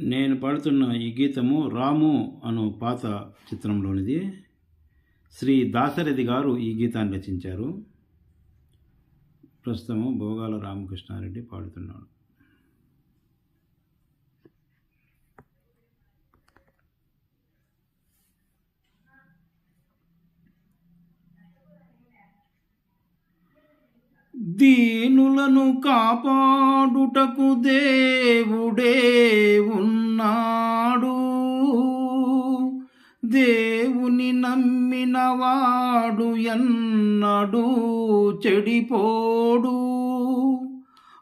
నేను పాడుతున్న ఈ గీతము రాము అను పాత చిత్రంలోనిది. శ్రీ దాశరథి గారు ఈ గీతాన్ని రచించారు. ప్రస్తుతము భోగాల రామకృష్ణారెడ్డి పాడుతున్నాడు. దీనులను కాపాడుటకు దేవుడే ఉన్నాడు. దేవుని నమ్మినవాడు ఎన్నడూ చెడిపోడు.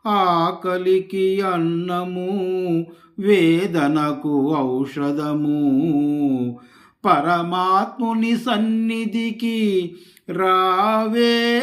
ఆకలికి అన్నము వేదనకు ఔషధము. పరమాత్ముని సన్నిధికి రావే.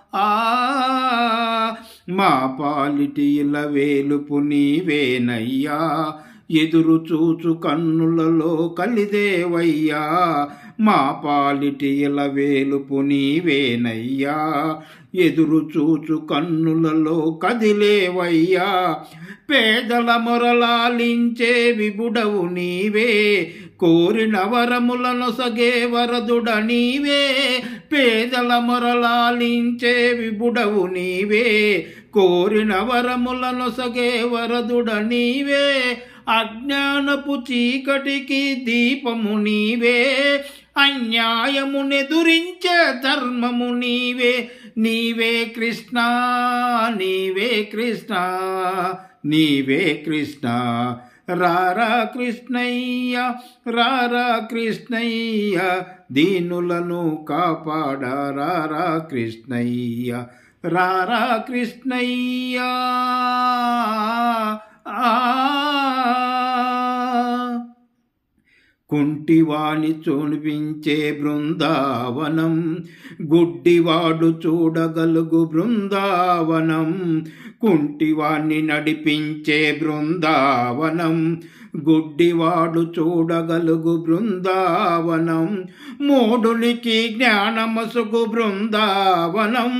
ఆ మా పాలిటి ఇల వేలుపు నీవేనయ్యా. ఎదురు చూచు కన్నులలో కలిదేవయ్యా. మా పాలిటి ఇల వేలుపు నీవేనయ్యా. ఎదురు చూచు కన్నులలో కదిలేవయ్యా. పేదల మొరలాలించే విబుడవు నీవే. కోరిన వరములను సగే వరదుడ నీవే పేదల మొరలాలించే విబుడవు నీవే. కోరిన వరములను సగే వరదుడ నీవే అజ్ఞానపు చీకటికి దీపము నీవే. అన్యాయమునెదురించే ధర్మము నీవే నీవే కృష్ణ నీవే కృష్ణ నీవే కృష్ణ. రారా కృష్ణయ్య రారా కృష్ణయ్య దీనులను కాపాడ రారా కృష్ణయ్య. రారా కృష్ణయ్య. ఆ. కుంటివాణి చూనిపించే బృందావనం గుడ్డివాడు చూడగలుగు బృందావనం కుంటివాణ్ణి నడిపించే బృందావనం గుడ్డివాడు చూడగలుగు బృందావనం మూడునికి జ్ఞానమసుగు బృందావనం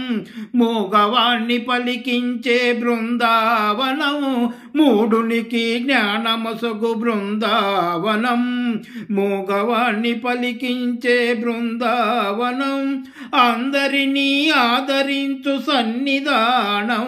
మూగవాణ్ణి పలికించే బృందావనం మూడునికి జ్ఞానమసుగు బృందావనం మూగవాణ్ణి పలికించే బృందావనం అందరినీ ఆదరించు సన్నిధానం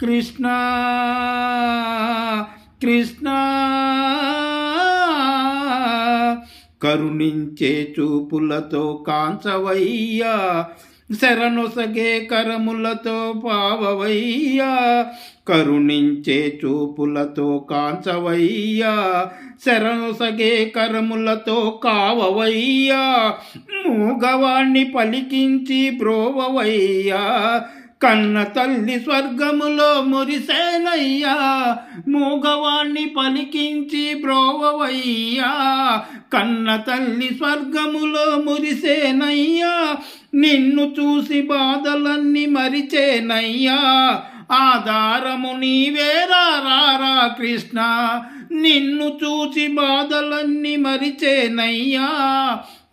కృష్ణ కృష్ణ కరుణించే చూపులతో కాంచవయ్యా శరణొసగే కరములతో పావవయ్యా కరుణించే చూపులతో కాంచవయ్యా శరణొసగే కరములతో కావవయ్యా మూగవాణ్ణి పలికించి బ్రోవవయ్యా కన్న తల్లి స్వర్గములో మురిసేనయ్యా. మూగవాణ్ణి పలికించి బ్రోవవయ్యా. కన్న తల్లి స్వర్గములో మురిసేనయ్యా. నిన్ను చూసి బాధలన్నీ మరిచేనయ్యా. ఆధారము నీవేరా రారా కృష్ణ. నిన్ను చూసి బాధలన్నీ మరిచేనయ్యా.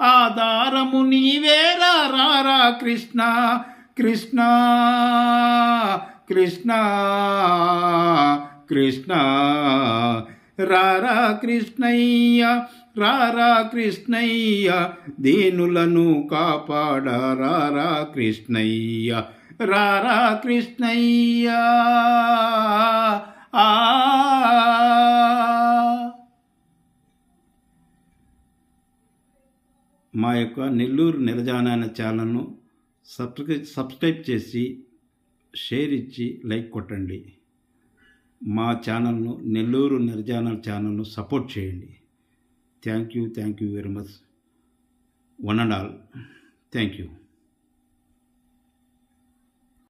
ఆధారము నీవేరా రారా కృష్ణ. కృష్ణ కృష్ణ కృష్ణ. రారా కృష్ణయ్య రారా కృష్ణయ్య దీనులను కాపాడ రారా కృష్ణయ్య. రారా కృష్ణయ్య. ఆ. మా యొక్క నెల్లూరు నిరజాన అనే ఛానల్ను సబ్స్క్రై సబ్స్క్రైబ్ చేసి షేర్ ఇచ్చి లైక్ కొట్టండి. మా ఛానల్ను నెల్లూరు నిర్జానల్ ఛానల్ను సపోర్ట్ చేయండి. Thank you thank you very much. One and all. Thank you.